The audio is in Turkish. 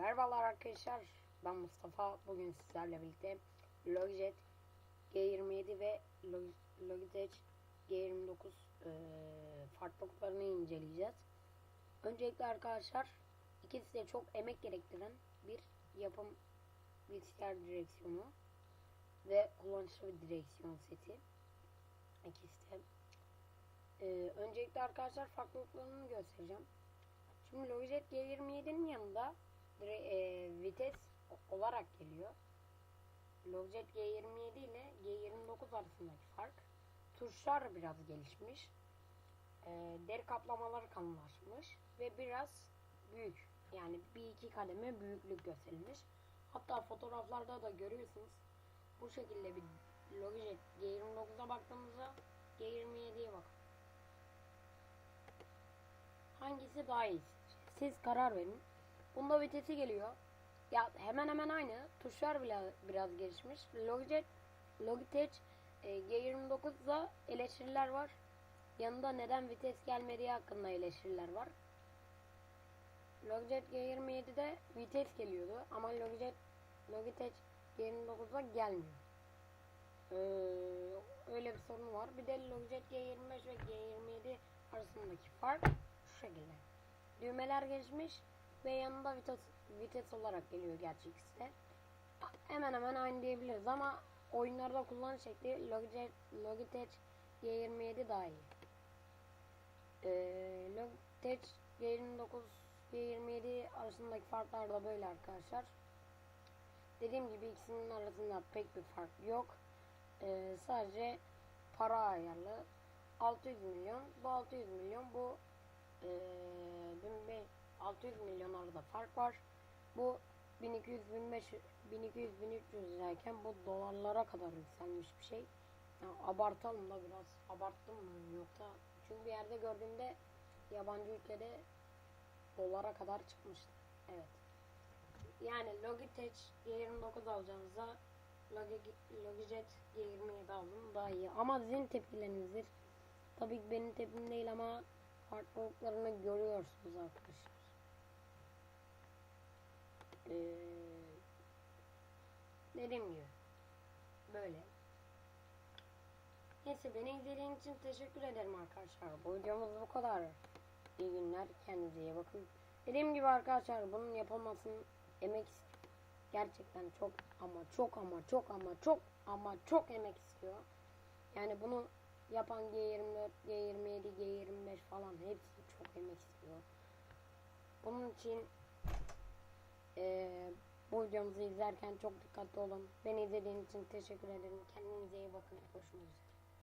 Merhabalar arkadaşlar. Ben Mustafa. Bugün sizlerle birlikte Logitech G27 ve Log- Logitech G29 eee farklılıklarını inceleyeceğiz. Öncelikle arkadaşlar ikisi de çok emek gerektiren bir yapım bilgisayar direksiyonu ve kullanışlı bir direksiyon seti. İkisi de. Eee, öncelikle arkadaşlar farklılıklarını göstereceğim. Şimdi Logitech G27'nin yanında e, vites olarak geliyor. Logitech G27 ile G29 arasındaki fark. Tuşlar biraz gelişmiş. E, deri kaplamaları kalınlaşmış ve biraz büyük. Yani bir iki kademe büyüklük gösterilmiş. Hatta fotoğraflarda da görüyorsunuz. Bu şekilde bir Logitech G29'a baktığımızda G27'ye bakın. Hangisi daha iyi? Siz karar verin. Bunda vitesi geliyor. Ya hemen hemen aynı. Tuşlar bile biraz gelişmiş. Logitech Logitech e, G29'da eleştiriler var. Yanında neden vites gelmediği hakkında eleştiriler var. Logitech G27'de vites geliyordu ama Logitech Logitech G29'da gelmiyor. Ee, öyle bir sorun var. Bir de Logitech G25 ve G27 arasındaki fark şu şekilde. Düğmeler geçmiş ve yanında vites, vites olarak geliyor gerçi ikisi de. Hemen hemen aynı diyebiliriz ama oyunlarda kullanış şekli Logitech, Logitech G27 daha iyi. Ee, Logitech G29 G27 arasındaki farklar da böyle arkadaşlar. Dediğim gibi ikisinin arasında pek bir fark yok. Ee, sadece para ayarlı. 600 milyon. Bu 600 milyon. Bu 1500 600 milyon arada fark var. Bu 1200 1500 1200 1300 lirayken bu dolarlara kadar yükselmiş bir şey. Yani abartalım da biraz. Abarttım mı yoksa çünkü bir yerde gördüğümde yabancı ülkede dolara kadar çıkmıştı. Evet. Yani Logitech G29 alacağınıza Logi- Logitech G27 alın daha iyi. Ama sizin tepkilerinizdir. Tabii ki benim tepkim değil ama farklılıklarını görüyorsunuz arkadaşlar. Ee, dediğim gibi böyle. Neyse beni izlediğiniz için teşekkür ederim arkadaşlar. Bu videomuz bu kadar. İyi günler. Kendinize iyi bakın. Dediğim gibi arkadaşlar bunun yapılmasının emek. Gerçekten çok ama çok ama çok ama çok ama çok emek istiyor. Yani bunu yapan G24, G27, G25 falan hepsi çok emek istiyor. Bunun için eee, bu videomuzu izlerken çok dikkatli olun. Beni izlediğiniz için teşekkür ederim. Kendinize iyi bakın. Hoşçakalın.